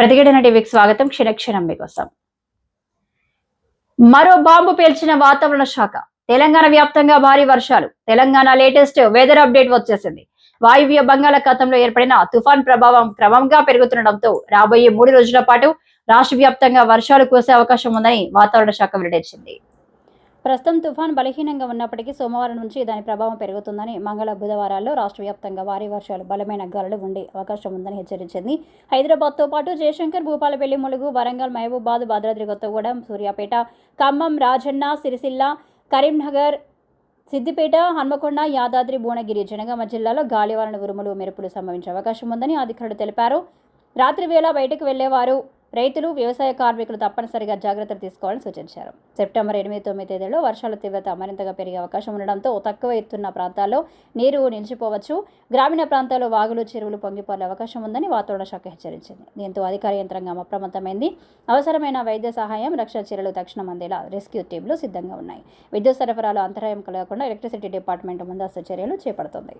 ప్రతిఘటన టీవీకి స్వాగతం. క్షణక్షణం మీకోసం. మరో బాంబు పేల్చిన వాతావరణ శాఖ. తెలంగాణ వ్యాప్తంగా భారీ వర్షాలు. తెలంగాణ లేటెస్ట్ వెదర్ అప్డేట్ వచ్చేసింది. వాయువ్య బంగాళాఖాతంలో ఏర్పడిన తుఫాన్ ప్రభావం క్రమంగా పెరుగుతుండటంతో రాబోయే మూడు రోజుల పాటు రాష్ట్ర వ్యాప్తంగా వర్షాలు కురిసే అవకాశం ఉందని వాతావరణ శాఖ వెల్లడించింది. ప్రస్తుతం తుఫాన్ బలహీనంగా ఉన్నప్పటికీ సోమవారం నుంచి దాని ప్రభావం పెరుగుతుందని మంగళ బుధవారాల్లో రాష్ట్ర వ్యాప్తంగా భారీ వర్షాలు బలమైన గాలులు ఉండే అవకాశం ఉందని హెచ్చరించింది. హైదరాబాద్తో పాటు జయశంకర్ భూపాలపల్లి ములుగు వరంగల్ మహబూబాద్ భద్రాద్రి కొత్తగూడెం సూర్యాపేట ఖమ్మం రాజన్న సిరిసిల్ల కరీంనగర్ సిద్దిపేట హన్మకొండ యాదాద్రి భువనగిరి జనగామ జిల్లాలో గాలివాన ఉరుములు మెరుపులు సంభవించే అవకాశం ఉందని అధికారులు తెలిపారు. రాత్రి వేళ బయటకు వెళ్ళేవారు రైతులు వ్యవసాయ కార్మికులు తప్పనిసరిగా జాగ్రత్తలు తీసుకోవాలని సూచించారు. సెప్టెంబర్ ఎనిమిది తొమ్మిది తేదీలో వర్షాల తీవ్రత మరింతగా పెరిగే అవకాశం ఉండడంతో తక్కువ ఎత్తున్న ప్రాంతాల్లో నీరు నిలిచిపోవచ్చు. గ్రామీణ ప్రాంతాల్లో వాగులు చెరువులు పొంగిపోలే అవకాశం ఉందని వాతావరణ శాఖ హెచ్చరించింది. దీంతో అధికార యంత్రాంగం అప్రమత్తమైంది. అవసరమైన వైద్య సహాయం రక్షణ చర్యలు తక్షణం అందేలా రెస్క్యూ టీంలు సిద్ధంగా ఉన్నాయి. విద్యుత్ సరఫరాలో అంతరాయం కలగకుండా ఎలక్ట్రిసిటీ డిపార్ట్మెంట్ ముందస్తు చర్యలు చేపడుతోంది.